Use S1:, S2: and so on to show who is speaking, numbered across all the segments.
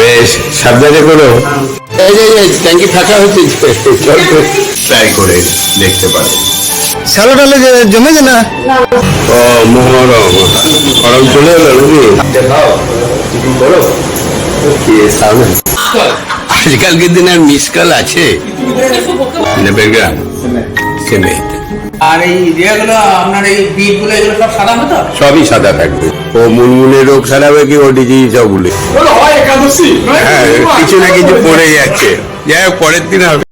S1: বেশ সাবধানে করো। এই এই ট্যাঙ্কি ফাঁকা হচ্ছে। চল ট্রাই করে দেখতে পারো।
S2: শ্যালো টালে জমেছে না?
S1: ও মোহরম গরম চলে এলো নাকি? সামনে আজকালকের দিনে আর মিস কল আছে।
S3: আর এই ইয়েগুলো আপনার এই এগুলো সব সাদা মতো
S1: সবই সাদা থাকবে। ও মুনমুনে রোগ সারাবে কি ও ডিজিজ ওগুলি হ্যাঁ কিছু না কিছু পড়ে যাচ্ছে। যাই হোক পরের দিন হবে।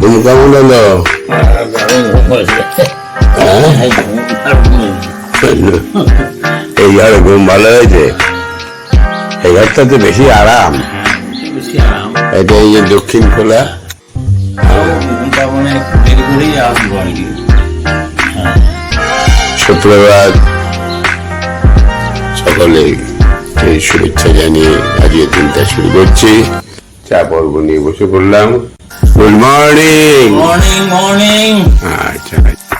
S1: ঘুম কেমন হলো? এই ঘরে ঘুম ভালো হয়েছে? এই ঘরটাতে বেশি আরাম। এটা এই যে দক্ষিণ খোলা। সুপ্রভাত সকলে এই শুভেচ্ছা জানিয়ে আজকে দিনটা শুরু করছি। চা পর্ব নিয়ে বসে পড়লাম। Good morning.
S3: Morning morning.
S1: আচ্ছা আচ্ছা।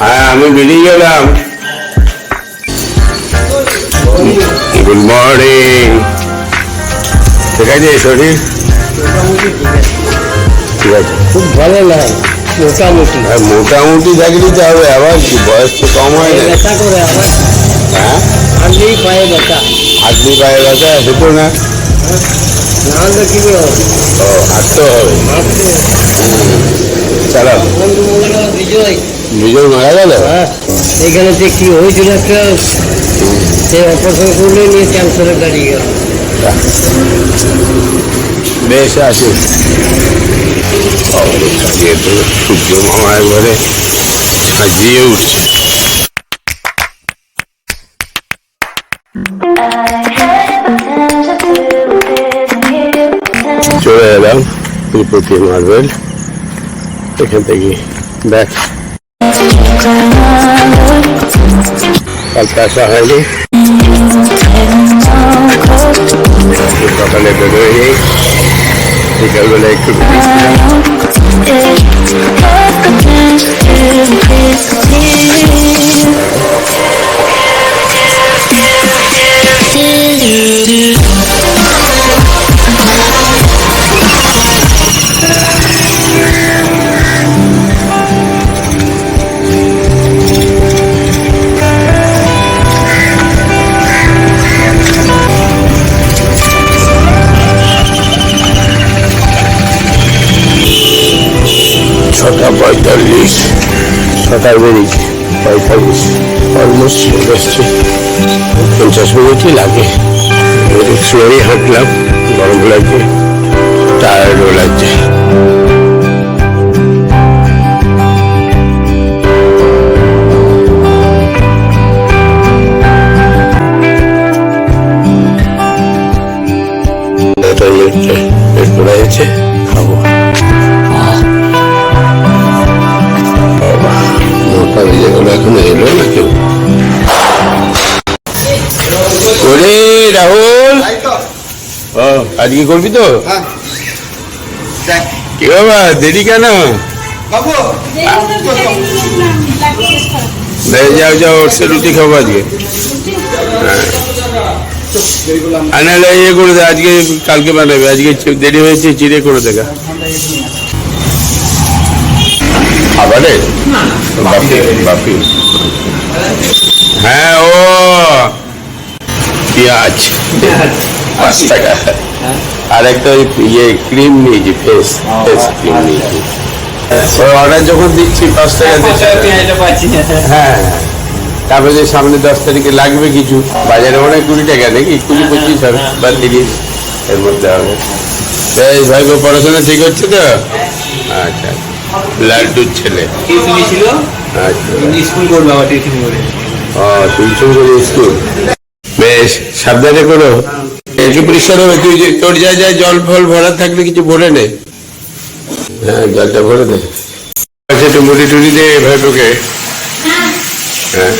S1: হ্যাঁ আমি বেরিয়ে গেলাম। গুড মর্নিং ঠিক আছে শরীর ঠিক আছে
S2: খুব ভালো লাগে মোটামুটি।
S1: আর মোটামুটি হবে আবার কি বয়স তো কম হয় না।
S2: ব্যথা করে আবার।
S1: হ্যাঁ?
S2: হাঁটলেই পায়ে ব্যথা।
S1: হাঁটলি পায়ে ব্যথা হেঁটো না।
S2: না হলে কি করে হবে।
S1: ও হাঁটতে
S2: বিজয়।
S1: বিজয় মারা গেল?
S2: হ্যাঁ। এখানে যে কি হয়েছিল একটা সে অপারেশন করলে নিয়ে ক্যান্সারে দাঁড়িয়ে গেল।
S1: বেশ আছে সূর্য মামা একবারে সাজিয়ে উঠছে। চলে এলাম তিরুপতি মার্বেল। এখান থেকে ব্যাক আসা হয়নি। সকালে বেরোয় বিকালবেলা একটু ঘুরেছিলাম। ছটায় বেরিয়েছি। পঁয়তাল্লিশ অলমোস্ট চলে পঞ্চাশ মিনিটই লাগে। একটু হাঁটলাম গরম লাগছে টায়ার্ডও লাগছে। আজকে করবি তো? কি? বাবা দেরি কেন? যাও যাও ওর সে রুটি খাব আজকে। হ্যাঁ। আর নাহলে ইয়ে করে দে আজকে কালকে বানাবে আজকে দেরি হয়েছে চিড়ে করে দেখা আবারে? বাপি বাপি। হ্যাঁ ও। পেঁয়াজ। পাঁচ টাকা। আর একটা ওই ইয়ে ক্রিম নিয়েছি ফেস ফেস ক্রিম নিয়েছি অর্ডার যখন দিচ্ছি পাঁচ টাকা
S3: পেঁয়াজটা পাচ্ছি।
S1: হ্যাঁ তারপরে সামনে দশ তারিখে লাগবে কিছু বাজারে মনে হয় কুড়ি টাকা নাকি? কুড়ি পঁচিশ হবে বা তিরিশ এর মধ্যে হবে। বেশ ভাই পড়াশোনা ঠিক হচ্ছে তো? আচ্ছা লাড্ডুর ছেলে। আচ্ছা। ও টিউশন করে স্কুল। বেশ সাবধানে করো। একটু পরিষ্কার হবে, তুই তোর যা যা জল ফল ভরা থাকলে কিছু ভরে নে। হ্যাঁ জলটা ভরে দে আচ্ছা একটু মুড়ি টুড়ি দে ভাইপোকে। হ্যাঁ।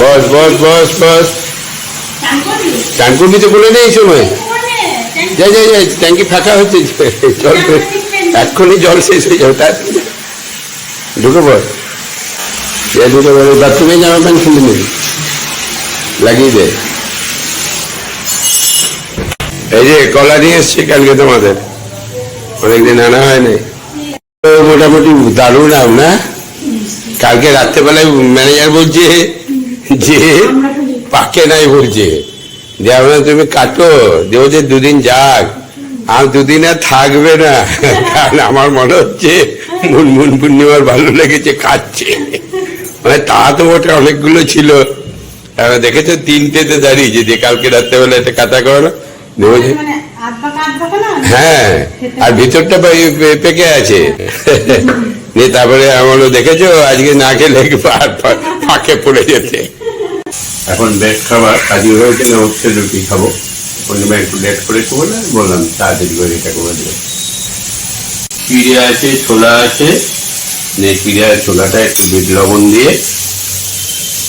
S1: বস বস বস বস। চান করবি তো বলে নেই সময়। যাই যাই যাই ট্যাঙ্কি ফাঁকা হচ্ছে। তো। এক্ষুনি জল শেষ হয়ে যাবে, তার ঢুকে সে ঢুকে পড়ে বাথরুমে জামা প্যান্ট খুলে নিবি লাগিয়ে দে। এই যে কলা নিয়ে এসছি কালকে তোমাদের। অনেকদিন আনা হয়নি মোটামুটি দারুণ আম, না? কালকে রাত্রেবেলায় ম্যানেজার বলছে যে, পাকে নাই বলছে। যে আমরা তুমি কাটো যে বলছে দুদিন যাক। আর দুদিন আর থাকবে না। কারণ আমার মনে হচ্ছে মুনমুন পূর্ণিমার ভালো লেগেছে, খাচ্ছে। মানে তা তো বটে, অনেকগুলো ছিল। দেখেছ, তিনটেতে দাঁড়িয়েছে যে কালকে রাত্রেবেলা এটা কাতা করো দিয়ে
S4: মানে না?
S1: হ্যাঁ আর ভিতরটা পেকে আছে। দিয়ে তারপরে আমারও দেখেছ? আজকে না খেলে ফাঁকে পড়ে যেতে। এখন বেড খাবার কাজী হয়েছে না হচ্ছে রুটি খাব। পূর্ণিমা একটু লেট করেছে বলে বললাম তাড়াতাড়ি করে এটা করে দেবে। চিড়ে আছে ছোলা আছে। যে চিড়ে আর ছোলাটা একটু বিট লবণ দিয়ে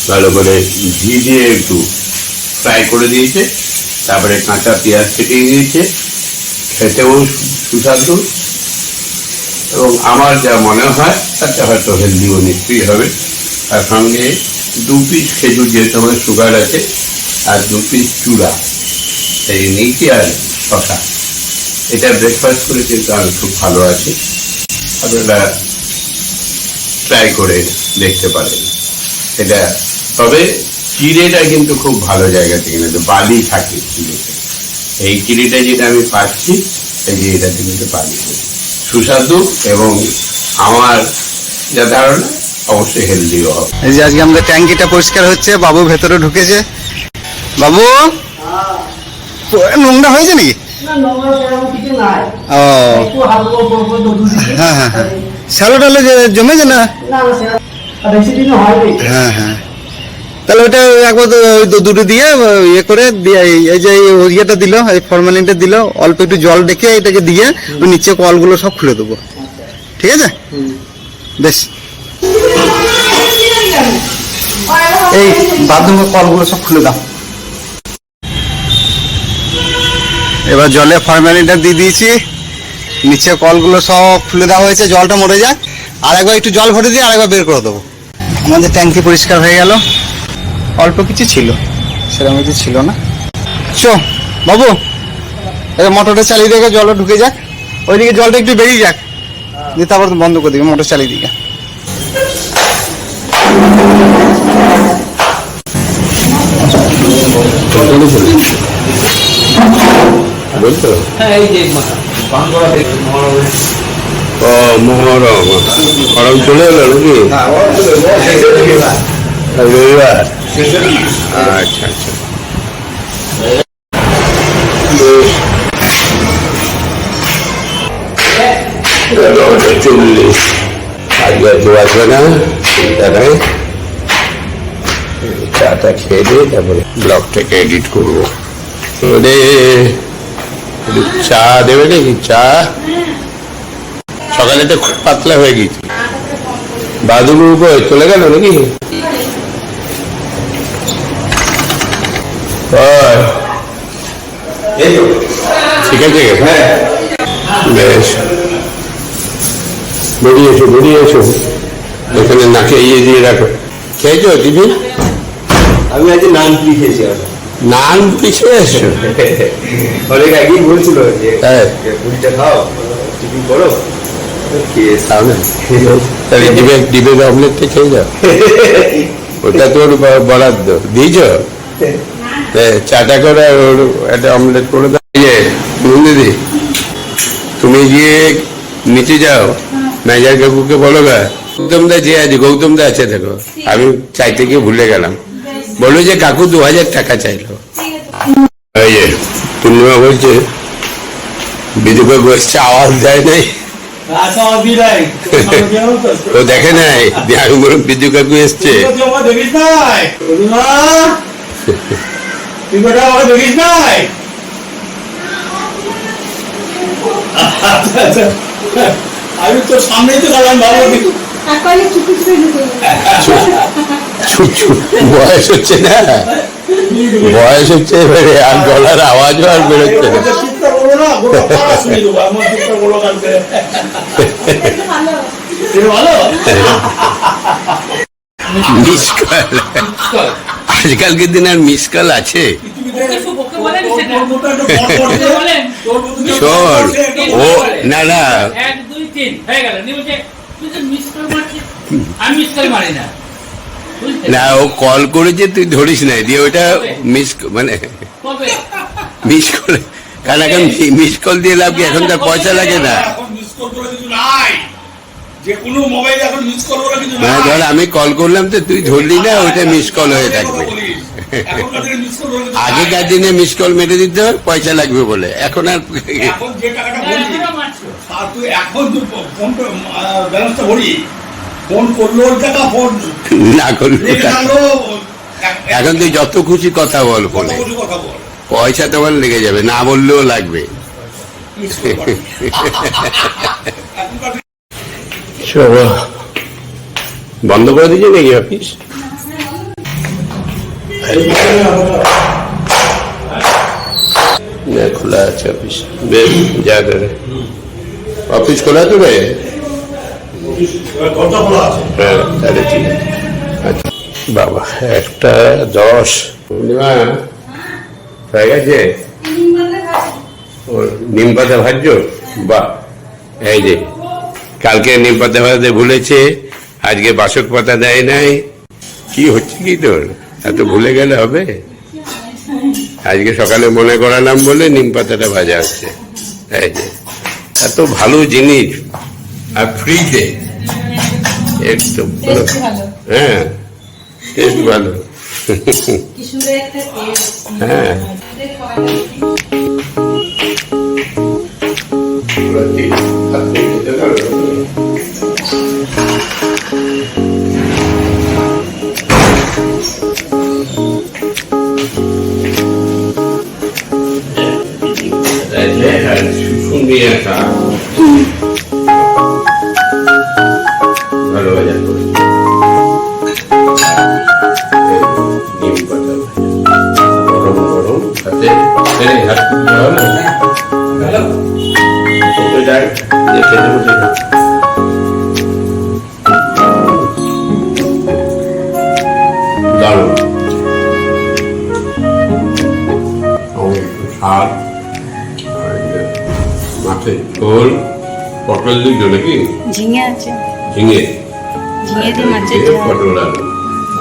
S1: ভালো করে ঘি দিয়ে একটু ফ্রাই করে দিয়েছে। তারপরে কাঁচা পেঁয়াজ কেটে দিয়েছে, খেতেও সুস্বাদু। এবং আমার যা মনে হয়, তাতে হয়তো হেলদিও নিশ্চয়ই হবে। তার সঙ্গে দু পিস খেজুর যেহেতু আমার সুগার আছে, আর দু পিস চূড়া এই নিয়েছি আর শশা এটা ব্রেকফাস্ট করে কিন্তু আমি খুব ভালো আছি। আপনারা ট্রাই করে দেখতে পারেন। এটা তবে চিড়েটা কিন্তু খুব ভালো জায়গা থেকে কিন্তু বালি থাকে চিড়েতে। এই চিড়িটা যেটা আমি পাচ্ছি এই যে এটাতে কিন্তু বালি। সুস্বাদু এবং আমার যা ধারণা অবশ্যই হেলদিও হবে।
S5: এই যে আজকে আমাদের ট্যাঙ্কিটা পরিষ্কার হচ্ছে বাবু ভেতরে ঢুকেছে। বাবু? নোংরা হয়েছে নাকি?
S2: না নোংরা সেরকম কিছু নাই।
S5: ও। হ্যাঁ হ্যাঁ হ্যাঁ। শ্যালো টালো জমেছে না? হ্যাঁ হ্যাঁ। তাহলে ওটা একবার ওই দুটো দিয়ে ইয়ে করে দিয়ে এই- যে ইয়েটা দিল, এই ফরমালিনটা দিল, অল্প একটু জল ডেকে এটাকে দিয়ে নিচে কলগুলো সব খুলে দেবো। ঠিক আছে? বেশ। এই বাথরুমের কলগুলো সব খুলে দাও। এবার জলে ফরমালিনটা দিয়ে দিয়েছি। নিচে কলগুলো সব খুলে দেওয়া হয়েছে, জলটা মরে যাক। আর একবার একটু জল ভরে দিয়ে আরেকবার বের করে দেবো। আমাদের ট্যাঙ্কি পরিষ্কার হয়ে গেল। অল্প কিছু ছিল। সেরকম কিছু ছিল না। চো বাবু এই মোটরটা চালিয়ে দেখে জলটা ঢুকে যাক। ওইদিকে জলটা একটু বেরিয়ে যাক। দিয়ে তারপর বন্ধ করে দিবি মোটর চালিয়ে দিকে
S3: হ্যাঁ
S1: মহরম মহরম চলে এলো নাকি? রবিবার আচ্ছা আচ্ছা। খেয়ে তারপরে এডিট করব চা দেবে নাকি চা সকালে তো খুব পাতলা হয়ে গেছে উপর চলে গেল নাকি ঠিক আছে হ্যাঁ। বেশ। বেরিয়ে এসো বেরিয়ে এসো। এখানে নাকে ইয়ে দিয়ে রাখো। খেয়েছো টিফিন
S6: আমি আজ নান খেয়েছি
S1: নান
S6: অনেক আগেই বলছিল যে
S1: হ্যাঁ।
S6: পুরিটা খাও টিফিন করো
S1: ডিবে অমলেটটা খেয়ে যাও। ওটা তোর বরাদ্দ। দিয়েছ? চাটা করে ওর একটা অমলেট করে দাও। দিদি, তুমি গিয়ে নিচে যাও ম্যানেজার কাকুকে বলো গা। গৌতম দা যে আছে গৌতম দা আছে, দেখো। আমি চাইতে গিয়ে ভুলে গেলাম। বলো যে কাকু দু হাজার টাকা চাইলো। পূর্ণিমা বলছে বিদু কাকু এসছে আওয়াজ দেয় নাই। ও দেখে নাই, আমি বললাম বিদ্যু কাকু এসছে।
S7: তুই বেটা আমাকে দেখিস নাই। আমি তোর সামনেই তো গেলাম ভালো
S1: বয়স হচ্ছে না। বয়স হচ্ছে এবারে আর গলার আওয়াজও আর বেরোচ্ছে না।
S4: ভালো?
S1: আজকালকের দিন আর মিস কল আছে। শোন, ও, না না।
S3: না,
S1: ও কল করেছে, তুই ধরিস না, দিয়ে ওটা মিস মানে মিস কল কারণ এখন মিস কল দিয়ে লাভ কি? এখন তার পয়সা লাগে না। ধর আমি কল করলাম তো তুই ধরলি না ওইটা মিস কল হয়ে থাকবে। আগেকার দিনে মিস কল মেরে দিতে হয় পয়সা লাগবে বলে। এখন আর
S7: এখন তুই
S1: না করলে এখন যত খুশি কথা বল ফোনে পয়সা তোমার লেগে যাবে না বললেও লাগবে
S7: মিস কল করে। এখনকার দিনে
S1: চলো বন্ধ করে দিয়েছে নাকি অফিস না খোলা আছে অফিস বেশ যা করে। অফিস খোলা তো রে
S7: আছে
S1: হ্যাঁ তাহলে ঠিক আছে। আচ্ছা বাবা একটা দশ। পূর্ণিমা হয়ে গেছে? নিম পাতা ভাজছো? বাহ এই যে। কালকে নিম পাতা ভুলেছে আজকে বাসক পাতা দেয় নাই। কি হচ্ছে কি তোর? এত ভুলে গেলে হবে? আজকে সকালে মনে করালাম বলে নিম পাতাটা ভাজা হচ্ছে। এই যে এত ভালো জিনিস। আর ফ্রিতে একদম হ্যাঁ টেস্ট ভালো। হ্যাঁ। ভালো বাজার করে ডিম পাতা গরম গরম সাথে এই হাত দেওয়া হলো? পটল দিল নাকি?
S4: ঝিঙে আছে।
S1: ঝিঙে?
S4: ঝিঙে দিয়ে মাছের ঝোল।
S1: পটল আলু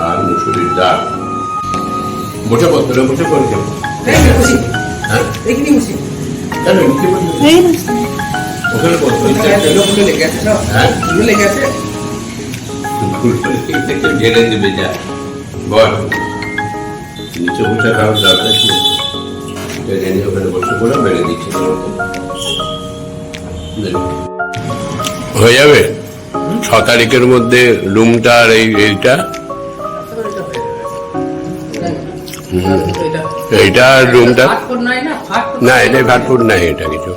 S1: আর মুসুরির ডাল। তোরা বসে পড় কেন হ্যাঁ? কেন নিচে বসে পড়।
S4: এই না,
S1: ওখানে পড়, ওইটা একটা- হ্যাঁ? ধুলো থেকে ঝেড়ে দেবে যা। বল। নিচে বসে খাওয়ার দরকার কি বেড়ে ওখানে বসে পড়ো বেড়ে দিচ্ছে। হয়ে যাবে? ছ তারিখের মধ্যে রুমটা আর এই, এইটা? এইটা আর রুমটা?
S3: না,
S1: এটাই ফাটফুট নাই, এটা কিছু।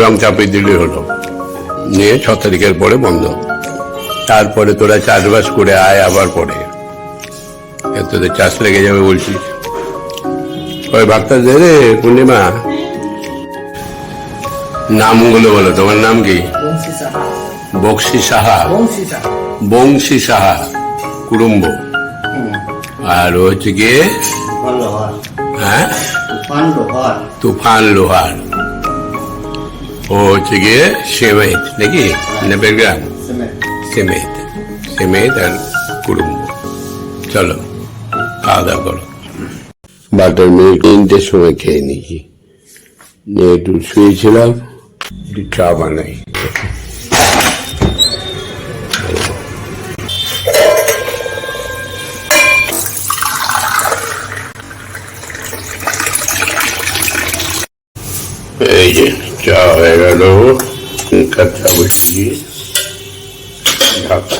S1: রং চাপিয়ে দিলে হলো। নিয়ে ছ তারিখের পরে বন্ধ। তারপরে তোরা চাষবাস করে আয় আবার পরে। তোদের চাষ লেগে যাবে বলছিস। ওই ভাবটা দে রে, পূর্ণিমা। নামগুলো বলো তোমার নাম কি? বক্সি সাহা। বংশী সাহা? কুড়ুম্ব। আর হচ্ছে গিয়ে হ্যাঁ? তুফান লোহার। ও হচ্ছে গিয়ে সেমেত নাকি? না বেলগ্রাম সেমেত। সেমেত। আর কুড়ুম্ব। চলো খাওয়া দাওয়া করো। বারোটার মিনিট তিনটের সময় খেয়ে নিয়েছি। নিয়ে একটু শুয়েছিলাম। একটু চা বানাই এই যে চা হয়ে গেল কাঁচা বসিয়ে ঢাকা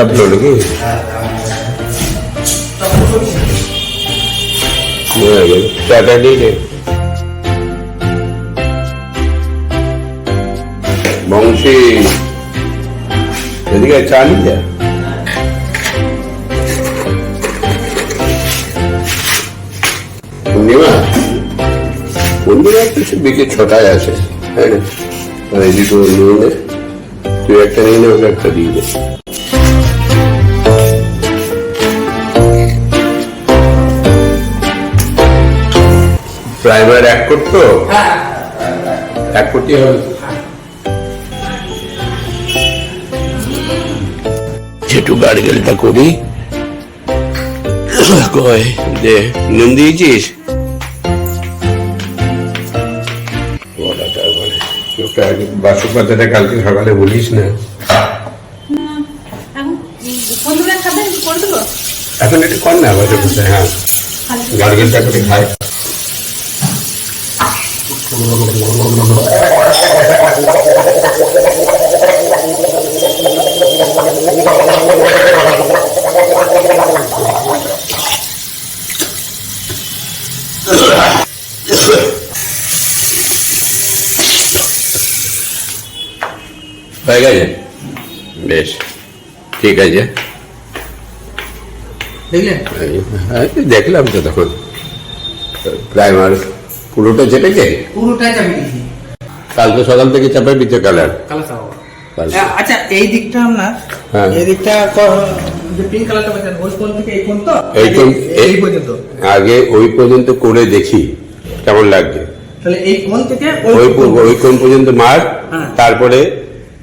S1: চাপলো নাকি? বংশী চা নিয়ে পূর্ণিমা পূর্ণিমা সে বিকেল ছটায় আসে, তাই না? তুই একটা নিয়ে নে একটা দিয়ে দে। প্রাইমার এক করতো? এক করতে হবে। ছোটু গার্গেলটা করি। কয় দে নুন দিয়েছিস? ওটা বাসক পাতাটা কালকে সকালে বলিস না।
S4: এখন
S1: এটা কর না বাসক পাতা হ্যাঁ। গার্গেলটা করে খায় হয়ে গেছে? বেশ। ঠিক আছে। হ্যাঁ, দেখলাম তো তখন। প্রাইমার পুরোটা চেপেছে
S2: পুরোটাই চাপি দিয়েছি।
S1: কাল তো সকাল থেকে চাপে দিচ্ছে কালার
S2: কালার আচ্ছা এই দিকটা আপনার?
S1: হ্যাঁ।
S2: এই দিকটা পিঙ্ক কালারটা বলছেন ওই কোন থেকে এই কোন তো?
S1: এই
S2: পর্যন্ত।
S1: আগে ওই পর্যন্ত করে দেখি কেমন লাগছে।
S2: তাহলে এই কোন থেকে
S1: ওই
S2: ওই
S1: কোন পর্যন্ত মার
S2: হ্যাঁ।
S1: তারপরে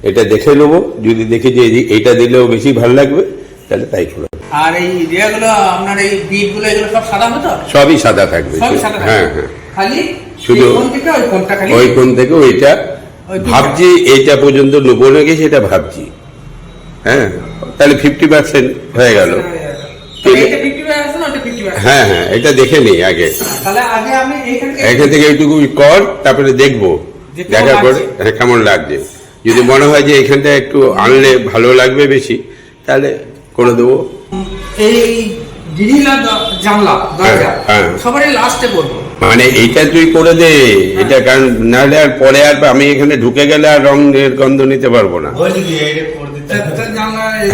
S1: এটা দেখে নেব। যদি দেখি যে এইটা দিলেও বেশি ভালো লাগবে তাহলে তাই করো
S2: আর এই ইয়েগুলো আপনার এই বিটগুলো এগুলো সব সাদা হবে তো?
S1: সবই সাদা থাকবে।
S2: সবই সাদা থাকবে?
S1: হ্যাঁ হ্যাঁ।
S2: খালি
S1: শুধু
S2: ওই
S1: কোন থেকে ওইটা ভাবছি এইটা পর্যন্ত নেব নাকি সেটা ভাবছি। হ্যাঁ তাহলে ফিফটি পার্সেন্ট হয়ে গেল।
S2: তাহলে এটা 50 আছে না ওটা 50
S1: হ্যাঁ হ্যাঁ এটা দেখে নিই আগে।
S2: থেকে
S1: এখান থেকে এইটুকু কর তারপরে দেখব। দেখার পরে হ্যাঁ, কেমন লাগছে। যদি মনে হয় যে এখানটা একটু আনলে ভালো লাগবে বেশি তাহলে করে দেবো।
S2: এই জানলা দরজা।
S1: হ্যাঁ।
S2: সবারই লাস্টে করব
S1: মানে এইটা তুই করে দে এটা কারণ নাহলে আর পরে আর আমি এখানে ঢুকে গেলে আর রঙের গন্ধ নিতে পারব না।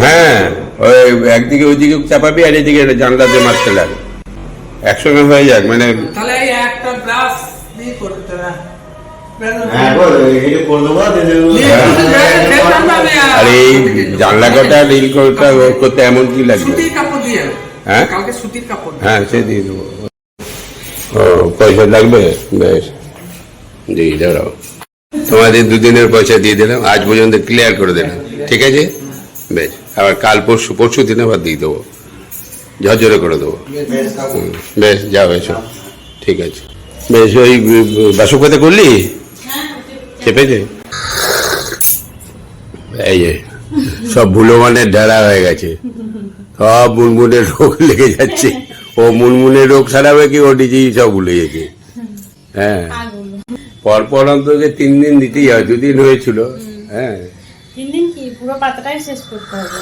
S1: হ্যাঁ ওই একদিকে ওইদিকে চাপাবি আর এদিকে জানলাতে মারতে লাগে। একসঙ্গে হয়ে যাক মানে
S2: তাহলে এই একটা ব্রাশ দিয়ে করতে হবে
S6: হ্যাঁ বল এটা করে দেবো
S1: আর এই জানলা কটা রিল কটা করতে এমন কি লাগবে?
S2: দিয়ে।
S1: হ্যাঁ?
S2: কালকে সুতির কাপড় দিয়ে।
S1: হ্যাঁ সে দিয়ে দেবো। পয়সা লাগবে? বেশ দিয়ে দাঁড়াও। তোমাদের দুদিনের পয়সা দিয়ে দিলাম, আজ পর্যন্ত ক্লিয়ার করে দিলাম। ঠিক আছে? বেশ আবার কাল পরশু পরশু দিন আবার দিয়ে দেবো। ঝরঝরে করে দেবো। বেশ যাও, এসো। ঠিক আছে। বেশ ওই বাসক কথা করলি? চেপেছে? এই যে, সব ভুলো মানে ঢেলা হয়ে গেছে। সব বুনবুনের রোগ লেগে যাচ্ছে। ও মুনমুনের রোগ সারাবে কি ও নিজেই সব ভুলে গেছে। হ্যাঁ। পরপর অন্তকে তিন দিন দিতেই হয় দুদিন হয়েছিল। হ্যাঁ।
S4: তিন দিন কি পুরো পাতাটাই শেষ করতে হবে?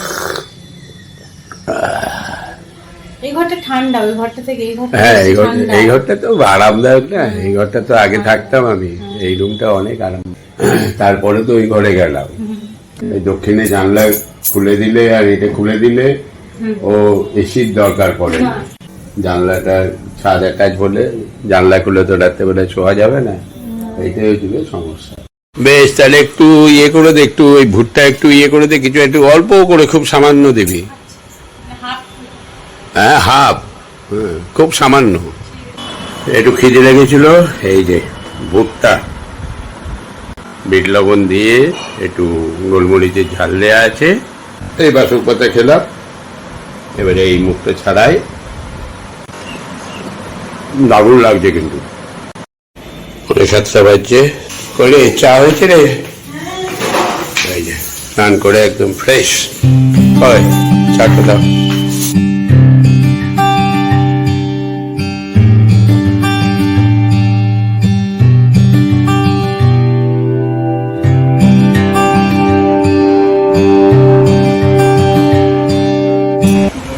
S4: এই ঘরটা ঠান্ডা ওই ঘরটা থেকে এই ঘরটা
S1: হ্যাঁ এই ঘরটা এই ঘরটা তো আরামদায়ক না এই ঘরটা তো আগে থাকতাম আমি এই রুমটা অনেক আরাম তারপরে তো ওই ঘরে গেলাম। এই দক্ষিণে জানলা খুলে দিলে আর এটা খুলে দিলে ও এসির দরকার পড়ে না। জানলাটা ছাদ অ্যাটাচ হলে জানলা খুলে তো রাত্রেবেলা শোয়া যাবে না। এইটাই হচ্ছিল সমস্যা। বেশ, তাহলে একটু ইয়ে করে দে, একটু ওই ভুট্টা একটু ইয়ে করে দে, কিছু একটু অল্প করে খুব সামান্য দিবি। হ্যাঁ হাফ। খুব সামান্য। একটু খিদে লেগেছিল, এই যে ভুট্টা। বিট লবণ দিয়ে একটু গোলমরিচের ঝাল দেওয়া আছে। এই বাসক পাতা খেলাম। এবারে এই মুখটা ছাড়াই দারুণ লাগছে কিন্তু। সাতটা বাজছে। করে চা হয়েছে রে? স্নান করে একদম ফ্রেশ হয় চা দাও।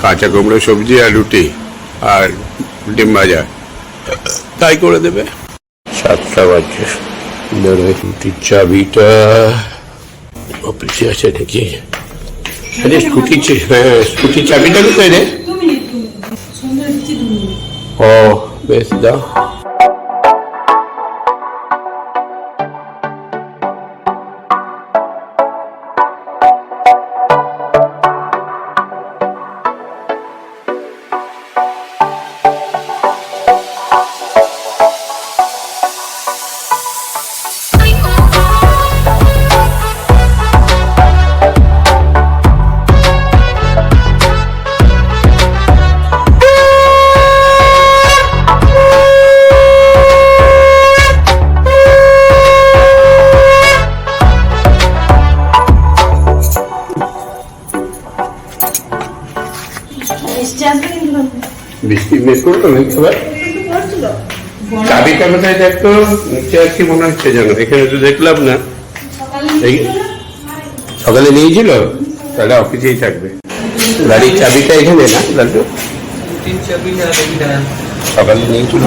S1: কাঁচা কুমড়ো, সবজি আর রুটি আর ডিম ভাজা। তাই করে দেবে? সাতটা বাজছে স্কুটির চাবিটা অফিসে আছে নাকি? আরে স্কুটি হ্যাঁ স্কুটির চাবিটা কোথায় রে? ও বেশ দাও। বৃষ্টি বের করল নাকি সবাই। চাবিটা কোথায় দেখতো নিচে আর কি মনে হচ্ছে যেন এখানে তো দেখলাম না। সকালে নিয়েছিল? তাহলে অফিসেই থাকবে। গাড়ির চাবিটা এখানে না লাল্টু সকালে নিয়েছিল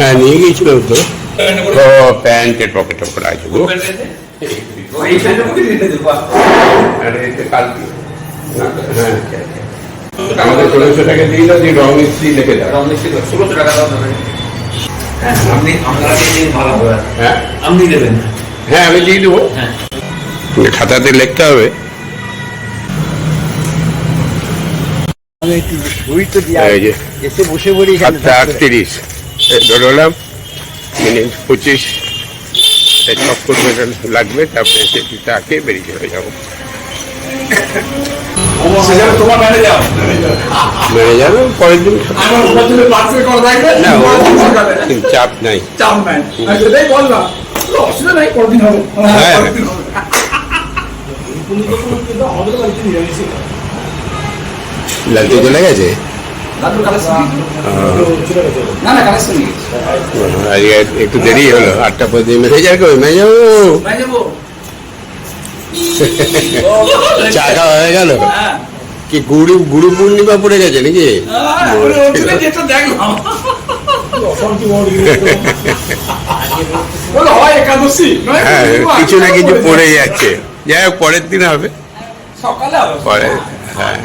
S1: হ্যাঁ নিয়ে গিয়েছিল তো। ও প্যান্টের পকেটে করে আছে গো। না, হ্যাঁ আমাদের ষোলোশো টাকা দিয়ে দাও দিয়ে রং মিস্ত্রি লিখে দাও।
S6: দিয়ে ভালো হবে।
S1: হ্যাঁ।
S6: আপনি দেবেন।
S1: হ্যাঁ আমি দিয়ে দেবো।
S6: হ্যাঁ।
S1: খাতাতে লিখতে হবে। সাতটা আটত্রিশ। ধরলাম মিনিট মেরে লাগবে তারপরে তাকে বেরিয়ে চলে যাব। যাবে চাপ নাই। হ্যাঁ। লালটু চলে গেছে? একটু দেরি হলো আটটা পর্যন্ত মেসেজার কই?
S7: যাব?
S1: চা খাওয়া হয়ে গেল?
S7: হ্যাঁ।
S1: কি গুরু গুরু পূর্ণিমা পড়ে গেছে নাকি?
S7: হয়
S1: কিছু না কিছু
S7: পড়ে
S1: যাচ্ছে। যাই হোক পরের দিন হবে।
S7: সকালে হবে।
S1: পরে হ্যাঁ।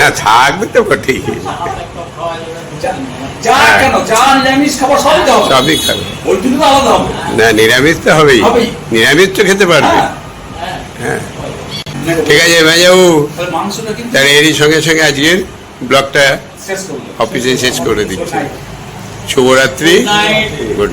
S1: না থাকবে তো ঠিক
S7: যা কেন? যা নিরামিষ খাবার সবই
S1: খাবে। না নিরামিষ তো হবেই। নিরামিষ তো খেতে পারবে।
S7: হ্যাঁ।
S1: ঠিক আছে মেজাবু
S7: তাহলে মাংসটা কিন্তু
S1: তাহলে এরই সঙ্গে সঙ্গে আজকের ব্লগটা অফিসে শেষ করে দিচ্ছি। শুভরাত্রি। গুড